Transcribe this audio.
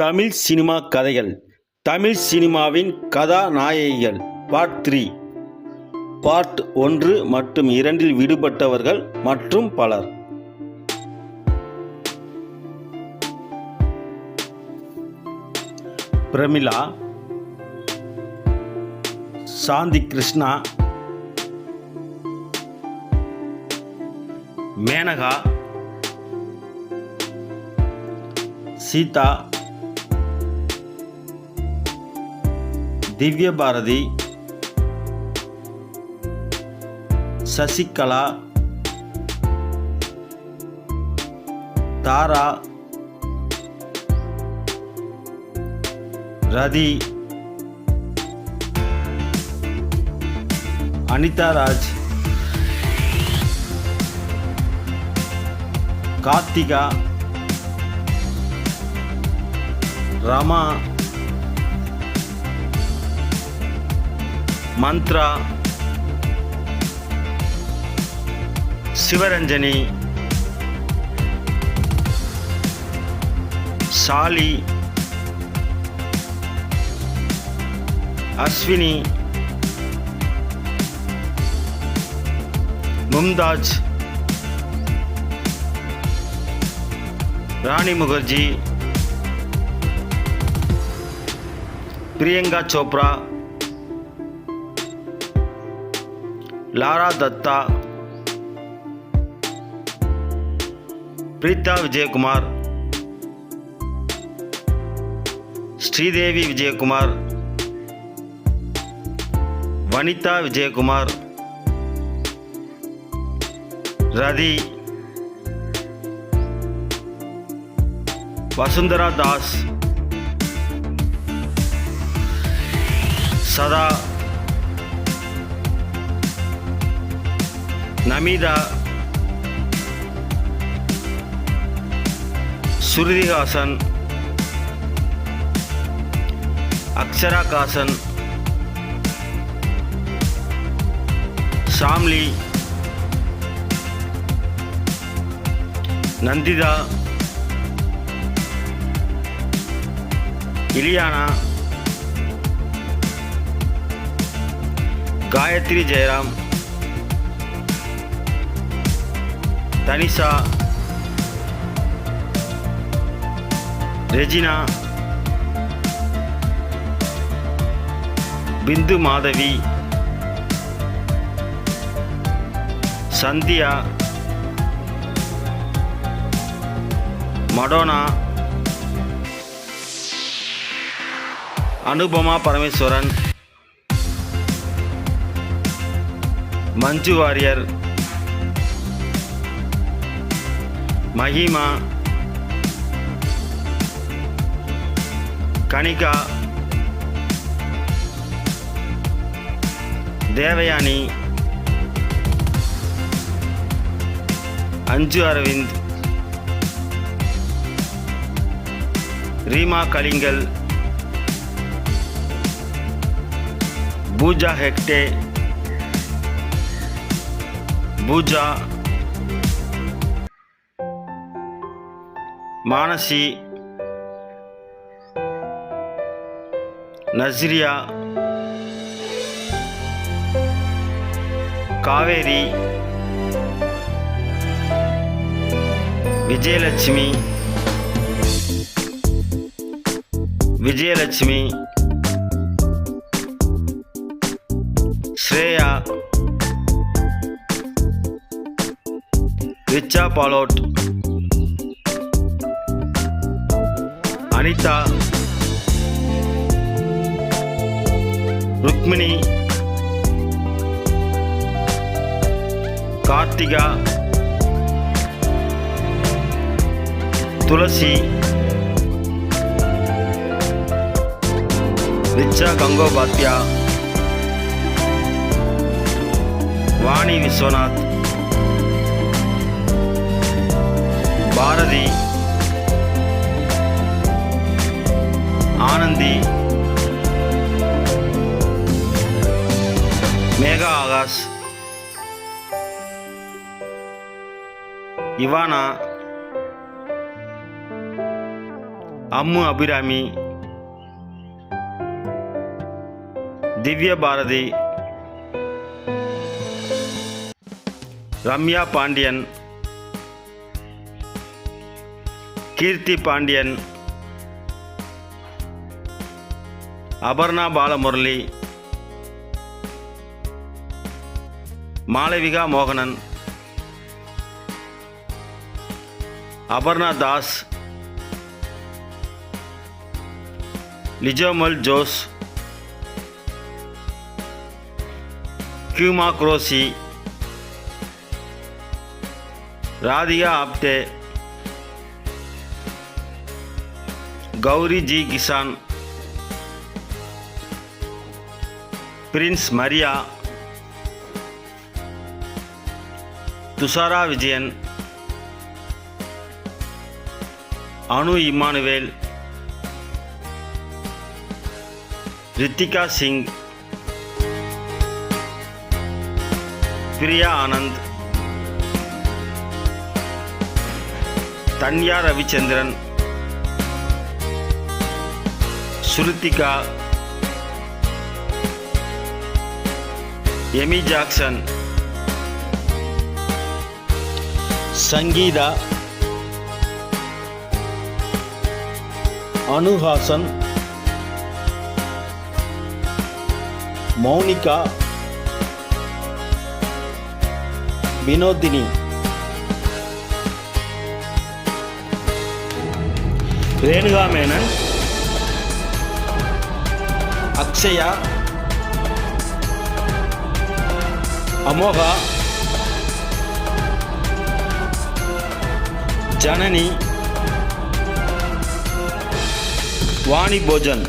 Tamil cinema கதைகள். தமிழ் சினிமாவின் கதாநாயகிகள் part three part ஒன்று மற்றும் இரண்டில் விடுபட்டவர்கள் மற்றும் பலர். பிரமிளா சாந்தி கிருஷ்ணா மேனகா சீதா திவ்ய பாரதி சசிகலா தாரா ரதி அனிதா ராஜ் கார்த்திகா ரமா మంత్ర శివరంజని సాలి అశ్విని ముందాజ్ రాణి ముఖర్జీ ప్రియాంక చోప్రా லாரா தத்தா பிரீதா விஜயகுமார் ஸ்ரீதேவி விஜயகுமார் வனிதா விஜயகுமார் ரதி வசுந்தரா தாஸ் சதா நமிதா சுருதிஹாசன் அக்ஷரா காசன் ஷாம்லி நந்திதா இலியானா காயத்ரி ஜெயராம் தனிஷா ரெஜினா பிந்து மாதவி சந்தியா மடோனா அனுபமா பரமேஸ்வரன் மஞ்சு வாரியர் மஹிமா கனிகா தேவயானி அஞ்சு அரவிந்த் ரீமா கலிங்கல் பூஜா ஹெக்டே பூஜா మానసి నజ్రియా కావేరి విజయలక్ష్మి విజయలక్ష్మి శ్రేయ రిచా పాలోట్ அனிதா ருக்மிணி கார்த்திகா துளசி ரிச்சா கங்கோபாத்யா வாணி விஸ்வநாத் பாரதி ஆனந்தி. மேகா ஆகாஷ். இவானா. அம்மு அபிராமி. திவ்ய பாரதி. ரம்யா பாண்டியன். கீர்த்தி பாண்டியன். அபர்ணா பாலமுரளி மாளவிகா மோகனன் அபர்ணா தாஸ் லிஜோமல் ஜோஸ் கியூமா குரோசி ராதிகா ஆப்டே Gowri G Kisan Prince Maria Dushara Vijayan Anu Emmanuel Ritika Singh Priya Anand Tanya Ravichandran Sruthika Amy Jackson Sangeetha Anuhasan Mounika Vinodhini Renuka Menon Akshaya Amoga Janani Vani Bhojan